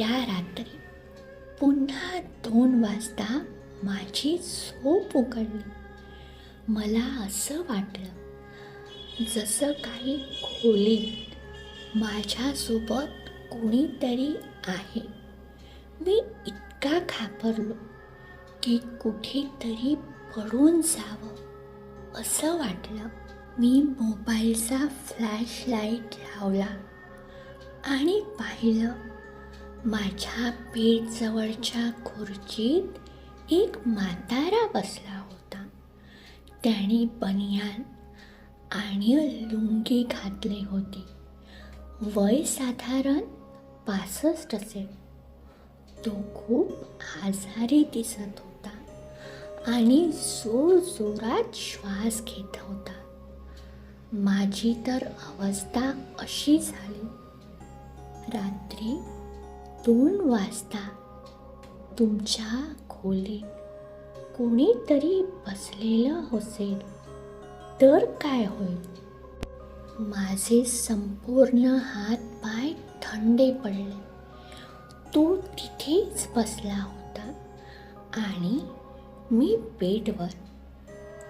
त्या रात्री पुन्हा दोन वाजता माझी झोप उघडली. मला असं वाटलं जसं काही खोलीत माझ्यासोबत कोणीतरी आहे. मी इतका घाबरलो की कुठेतरी पडून जावं. असं वाटलं मी मोबाईलचा फ्लॅश लाइट लावला आणि पाहिलं माझ्या बेडजवळच्या खुर्चीत एक म्हातारा बसला होता. त्याने बनियान आणि लुंगी घातली होती. वय साधारण पासष्ट असेल. तो खूप आजारी दिसत होता आणि जोर जोरात श्वास घेत होता. माझी तर अवस्था अशी झाली. रात्री दोन वाजता तुमच्या खोलीत कोणीतरी बसलेलं असेल. तर काय होईल? माझे संपूर्ण हात पाय थंडे पडले. तो तिथेच बसला होता आणि मी बेडवर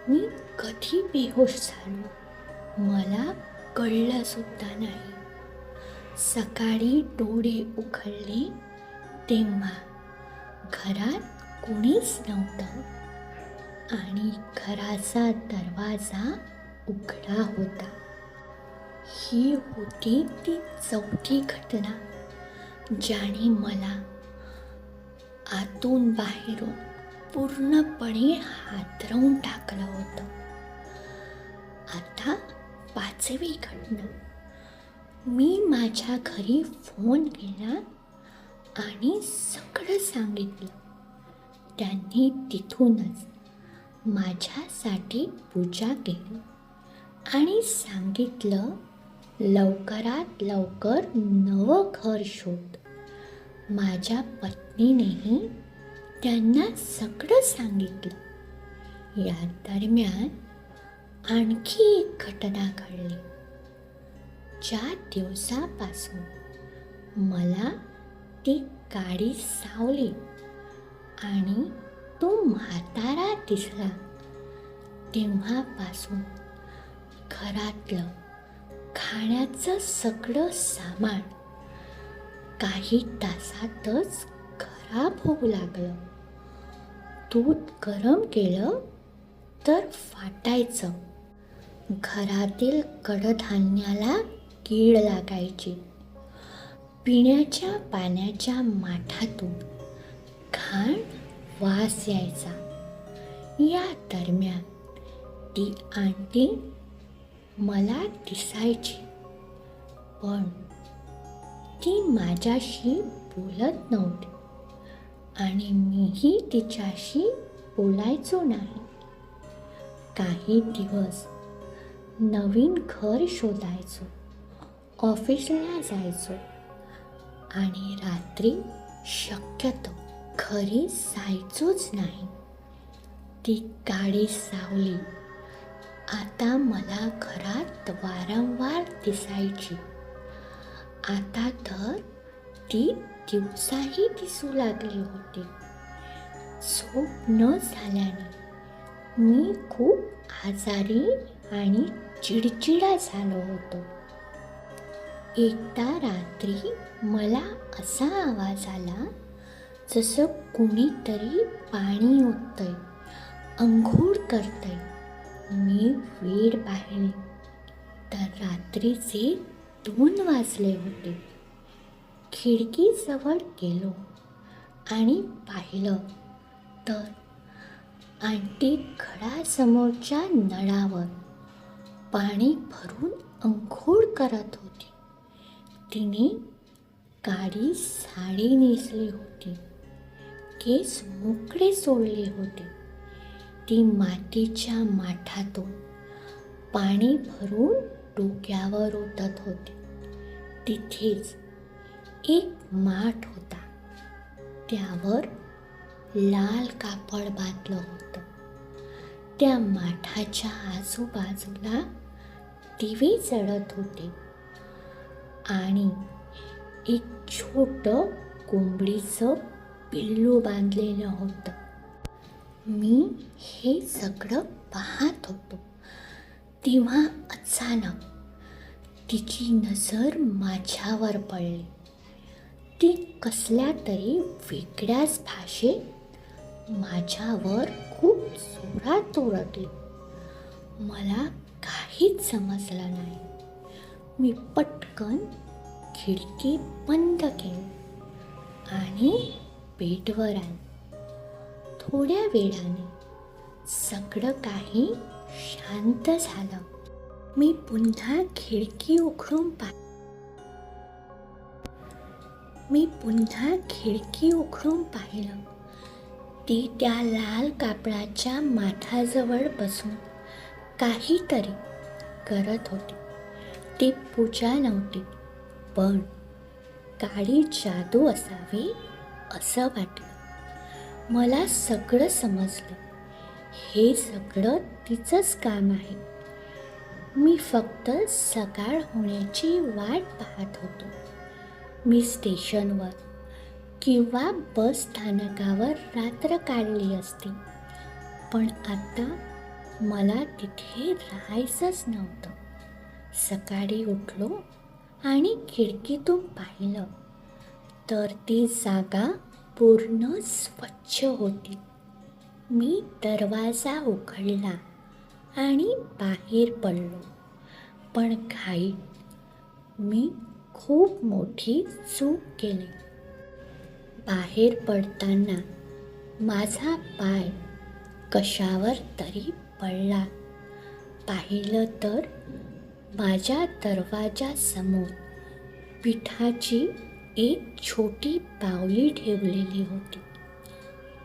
मी कधी बेहोश झालो? मला कळलं सुद्धा नाही. सकाळी डोळे उघडले तेव्हा घरात कोणीच नव्हतं. आणि घराचा दरवाजा उघडा होता. ही होती ती चौथी घटना ज्याने मला आतून बाहेरून पूर्णपणे हातरवून टाकलं होतं. आता पाचवी घटना. मी माझ्या घरी फोन केला आणि सगळं सांगितलं. त्यांनी तिथूनच माझ्यासाठी पूजा केली आणि सांगितलं लवकरात लवकर नवं घर शोध. माझ्या पत्नीनेही त्यांना सगळं सांगितलं. या दरम्यान आणखी एक घटना घडली. ज्या दिवसापासून मला ती गाडी सावली आणि तो म्हातारा दिसला. तेव्हापासून घरातलं खाण्याचं सगळं सामान काही तासातच खराब होऊ लागलं. दूध गरम केलं तर फाटायचं घरातील कडधान्याला कीड लागायची. पिण्याच्या पाण्याच्या माठातून घाण वास यायचा. या दरम्यान ती आंटी मला दिसायची. पण ती माझ्याशी बोलत नव्हती आणि मीही तिच्याशी बोलायचो नाही. काही दिवस नवीन घर शोधायचो. ऑफिसला जायचो. आणि रात्री शक्यतो घरी जायचोच नाही. ती गाडी सावली. आता मला घरात वारंवार दिसायची. आता तर ती दिवसाही दिसू लागली होती. झोप न झाल्याने मी खूप आजारी आणि चिडचिडा झालो होतो. एकदा रात्री मला असा आवाज आला जसं कुणीतरी पाणी ओततंय अंघोळ करतंय. मी वेळ पाहिली. तर रात्रीचे दोन वाजले होते. खिडकीजवळ गेलो आणि पाहिलं तर आंटी घरासमोरच्या नळावर पाणी भरून अंघोळ करत होती. तिने काळी साडी नेसली होती. केस मोकळे सोडले होते. ती मातीच्या माठातून पाणी भरून डोक्यावर ओतत होती. तिथेच एक माठ होता. त्यावर लाल कापड बांधलं होतं. त्या माठाच्या आजूबाजूला दिवे चढत होते. आणि एक छोटं कोंबडीचं पिल्लू बांधलेलं होतं. मी हे सगळं पाहत होतो. तेव्हा अचानक तिची नजर माझ्यावर पडली. ती कसल्या तरी वेगळ्याच भाषेत माझ्यावर खूप जोरात ओरडली. मला काहीच समजलं नाही. मी पटकन खिडकी बंद केली आणि बेडवर आली. थोड्या वेळाने सगळं काही शांत झालं. मी पुन्हा खिडकी उघडून पाहिली मी पुन्हा खिडकी उघडून पाहिलं. ती त्या लाल कापडाच्या माठाजवळ बसून काहीतरी करत होती. ती पूजा नव्हती. पण काळी जादू असावी असं वाटलं. मला सगळं समजलं. हे सगळं तिचंच काम आहे. मी फक्त सकाळ होण्याची वाट पाहत होतो. मी स्टेशनवर किंवा बस स्थानकावर रात्र काढली असती. पण आता मला तिथे राहायचंच नव्हतं. सकाळी उठलो आणि खिडकीतून पाहिलं तर ती जागा पूर्ण स्वच्छ होती. मी दरवाजा उघडला आणि बाहेर पडलो. पण घाई मी खूप मोठी चूक केली. बाहेर पडताना माझा पाय कशावर तरी पडला. पाहिलं तर माझ्या दरवाजासमोर पिठाची एक छोटी बावली ठेवलेली होती.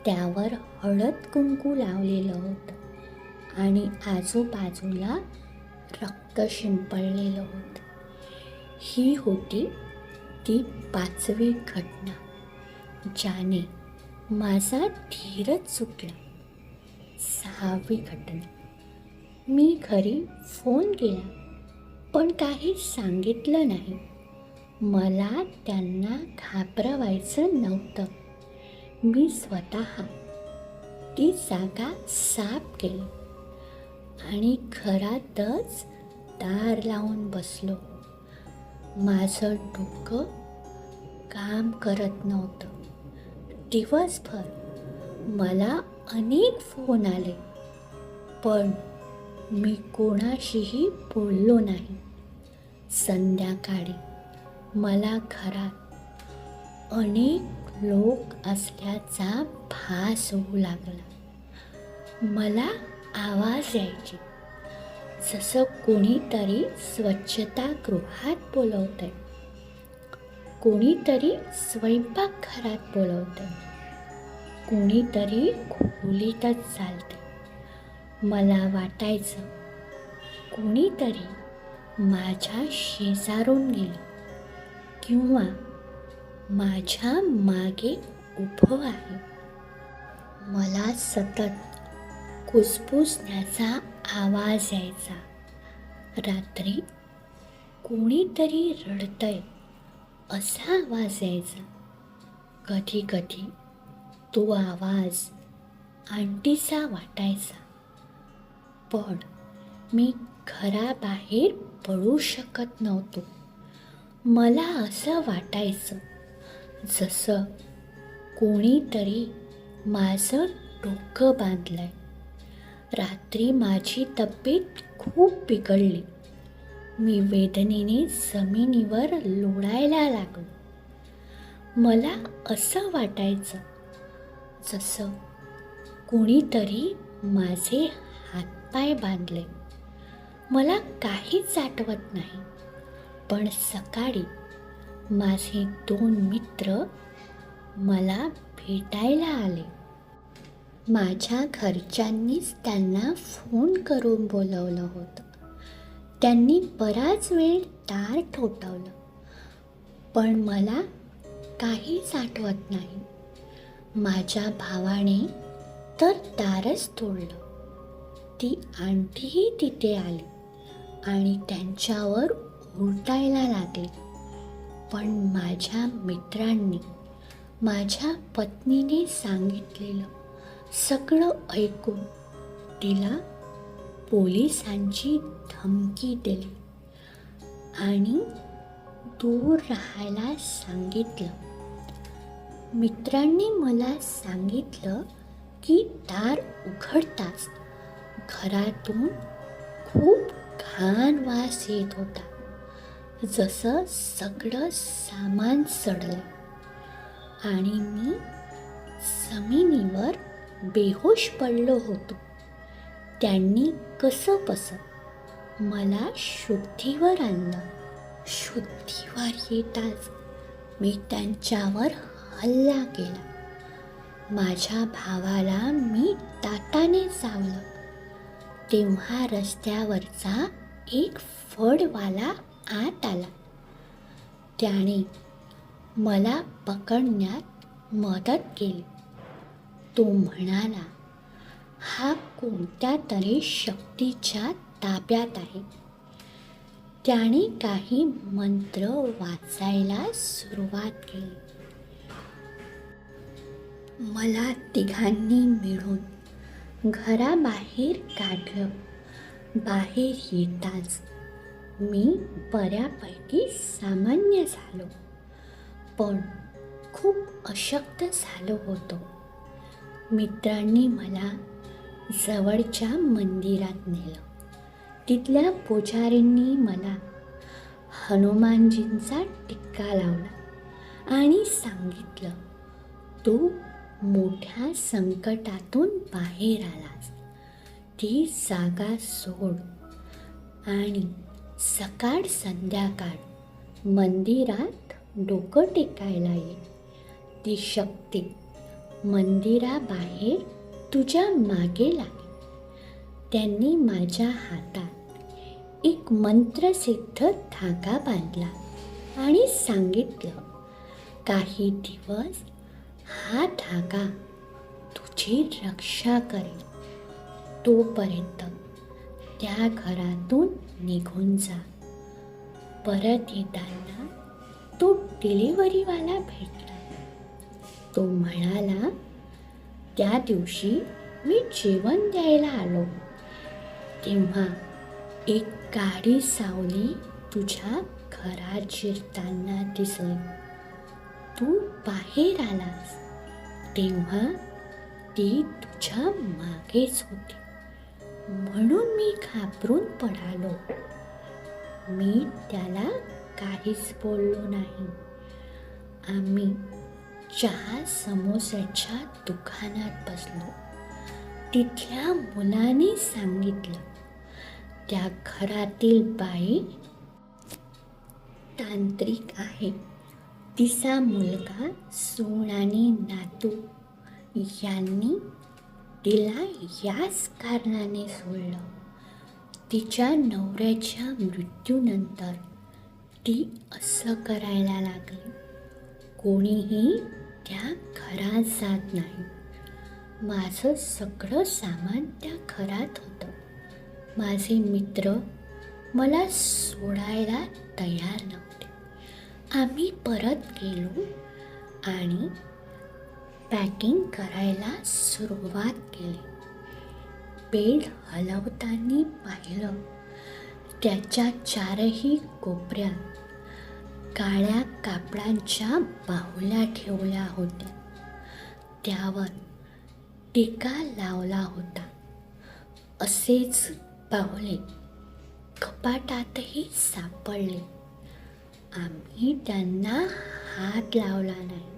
त्यावर हळद कुंकू लावलेलं होतं आणि आजूबाजूला रक्त शिंपडलेलं होतं. ही होती ती पाचवी घटना ज्याने माझा धीरच चुकला. सहावी घटना. मी घरी फोन केला. पण काही सांगितलं नाही. मला त्यांना घाबरवायचं नव्हतं. मी स्वतः ती जागा साफ केली आणि घरातच दार लावून बसलो. माझं डोकं काम करत नव्हतं. दिवसभर मला अनेक फोन आले पण मी कोणाशीही बोललो नाही. संध्याकाळी. मला घरात अनेक लोक असल्याचा भास होऊ लागला. मला आवाज यायचे. जसं कोणीतरी स्वच्छतागृहात बोलवतंय. कोणीतरी स्वयंपाकघरात बोलवतंय. कोणीतरी खोलीतच चालते मला वाटायचं कोणीतरी माझ्या शेजारून गेलं. किंवा माझ्या मागे उभं आहे. मला सतत कुसफुसण्याचा आवाज यायचा. रात्री कोणीतरी रडतंय असा आवाज यायचा. कधी कधी तो आवाज आंटीचा वाटायचा. पण मी घराबाहेर पडू शकत नव्हतो. मला असं वाटायचं जसं कोणीतरी माझं डोकं बांधलंय. रात्री माझी तब्येत खूप बिघडली. मी वेदनेने जमिनीवर लोळायला लागलो. मला असं वाटायचं जसं कोणीतरी माझे हातपाय बांधले. मला काहीच आठवत नाही. पण सकाळी माझे दोन मित्र मला भेटायला आले. माझ्या घरच्यांनीच त्यांना फोन करून बोलवलं होतं. त्यांनी बराच वेळ दार ठोठावलं. पण मला काहीच आठवत नाही. माझ्या भावाने तर दारच तोडलं. ती आंटीही तिथे आली. आणि त्यांच्यावर उलटायला लागले. पण माझ्या मित्रांनी माझ्या पत्नीने सांगितलेलं सगळं ऐकून तिला पोलिसांची धमकी दिली आणि दूर राहायला सांगितलं. मित्रांनी मला सांगितलं की दार उघडताच घरातून खूप घाण वास येत होता. जसं सगळं सामान सडलं. आणि मी जमिनीवर बेहोश पडलो होतो. त्यांनी कसं कसं मला शुद्धीवर आणलं. शुद्धीवर येताच मी त्यांच्यावर हल्ला केला. माझ्या भावाला मी ताटाने चावलं. तेव्हा रस्त्यावरचा एक फळवाला आत आला. त्याने मला पकडण्यात मदत केली. तो म्हणाला हा कोणत्या तरी शक्तीच्या ताब्यात आहे. त्याने काही मंत्र वाचायला सुरुवात केली. मला तिघांनी मिळून घराबाहेर काढलं. बाहेर येताच मी बऱ्यापैकी सामान्य झालो. पण खूप अशक्त झालो होतो. मित्रांनी मला जवळच्या मंदिरात नेलं. तिथल्या पुजारींनी मला हनुमानजींचा टिक्का लावला आणि सांगितलं तू मोठ्या संकटातून बाहेर आलास. ती जागा सोड. आणि सकाळ संध्याकाळ मंदिरात डोकं टेकायला ये. ती शक्ती मंदिराबाहेर तुझ्या मागे लागेल त्यांनी माझ्या हातात एक मंत्रसिद्ध धागा बांधला आणि सांगितलं काही दिवस हा धागा तुझी रक्षा करेल तोपर्यंत त्या घरातून निघून जा. परत येताना तो डिलिव्हरीवाला भेटला. तो म्हणाला त्या दिवशी मी जेवण द्यायला आलो. तेव्हा एक गाडी सावली तुझ्या घरात शिरताना दिसली तू बाहेर आलास. तेव्हा ती तुझ्या मागेच होती. म्हणून मी घाबरून पडालो. मी त्याला काहीच बोललो नाही. आम्ही चहा समोसाच्या दुकानात बसलो. तिथल्या मुलाने सांगितलं त्या घरातील बाई तांत्रिक आहे. तिचा मुलगा सोन आणि नातू यांनी तिला याच कारणाने सोडलं. तिच्या नवऱ्याच्या मृत्यूनंतर ती असं करायला लागली. कोणीही त्या घरात जात नाही. माझं सगळं सामान त्या घरात होतं. माझे मित्र मला सोडायला तयार नव्हते. आम्ही परत गेलो आणि पॅकिंग करायला सुरुवात केली. बेड हलवताना पाहिलं. त्याच्या चारही कोपऱ्यात काळ्या कापडांच्या बाहुल्या ठेवल्या होत्या. त्यावर टीका लावला होता. असेच बाहुले कपाटातही सापडले. आम्ही त्यांना हात लावला नाही.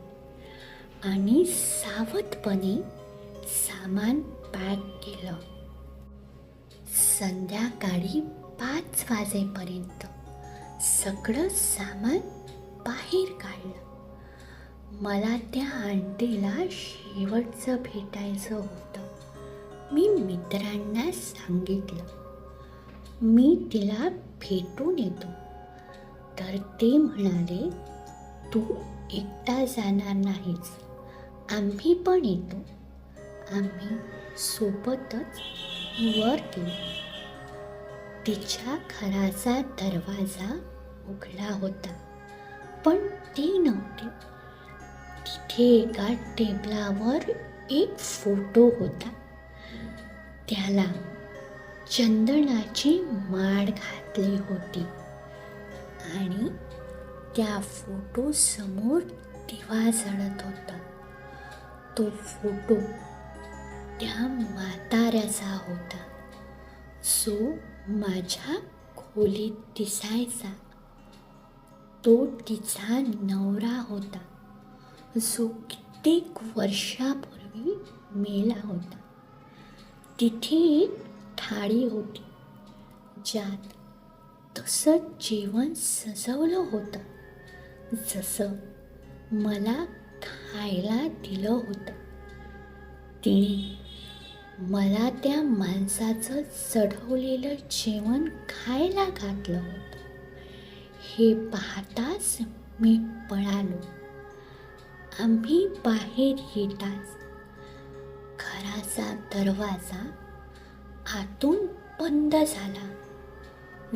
आणि सावधपणे सामान पॅक केलं. संध्याकाळी पाच वाजेपर्यंत सगळं सामान बाहेर काढलं. मला त्या आंटीला शेवटचं भेटायचं होतं. मी मित्रांना सांगितलं मी तिला भेटून येतो. तर ते म्हणाले तू एकटा जाणार नाहीस. आम्ही पण येतो. आम्ही सोबतच वर गेलो. तिच्या घराचा दरवाजा उघडा होता पण ती नव्हती. तिथे एका टेबलावर एक फोटो होता. त्याला चंदनाची माळ घातली होती आणि त्या फोटो समोर दिवा जळत होता. तो फोटो त्या म्हाताऱ्याचा होता. सो माझ्या खोलीत दिसायचा. तो तिचा नवरा होता. जो कित्येक वर्षापूर्वी मेला होता. तिथे एक थाळी होती. ज्यात तसंच जेवण सजवलं होतं. जसं मला खायला दिलं होतं. तिने मला त्या माणसाचं चढवलेलं जेवण खायला घातलं होतं. हे पाहताच मी पळालो. आम्ही बाहेर येताच घराचा दरवाजा आतून बंद झाला.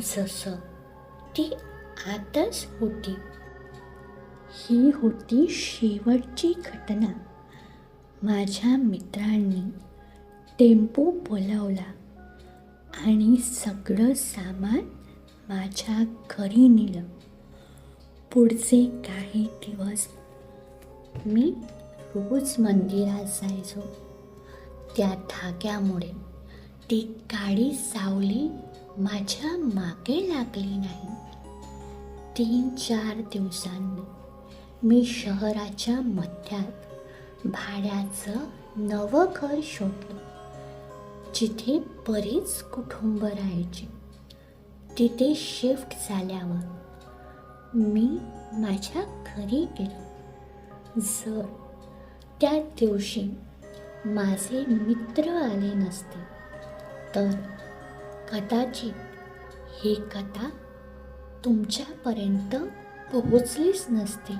जसं ती आतच होती. ही होती शेवटची घटना. माझ्या मित्रांनी टेम्पो बोलावला आणि सगळं सामान माझ्या घरी नेलं. पुढचे काही दिवस मी रोज मंदिरात जायचो. त्या धाग्यामुळे ती काळी सावली माझ्या मागे लागली नाही. तीन चार दिवसांनी मी शहराच्या मध्यात भाड्याचं नवं घर शोधलं. जिथे बरीच कुटुंब राहायची. तिथे शिफ्ट झाल्यावर मी माझ्या घरी गेलो. जर त्या दिवशी माझे मित्र आले नसते तर कदाचित ही कथा तुमच्यापर्यंत पोहोचलीच नसती.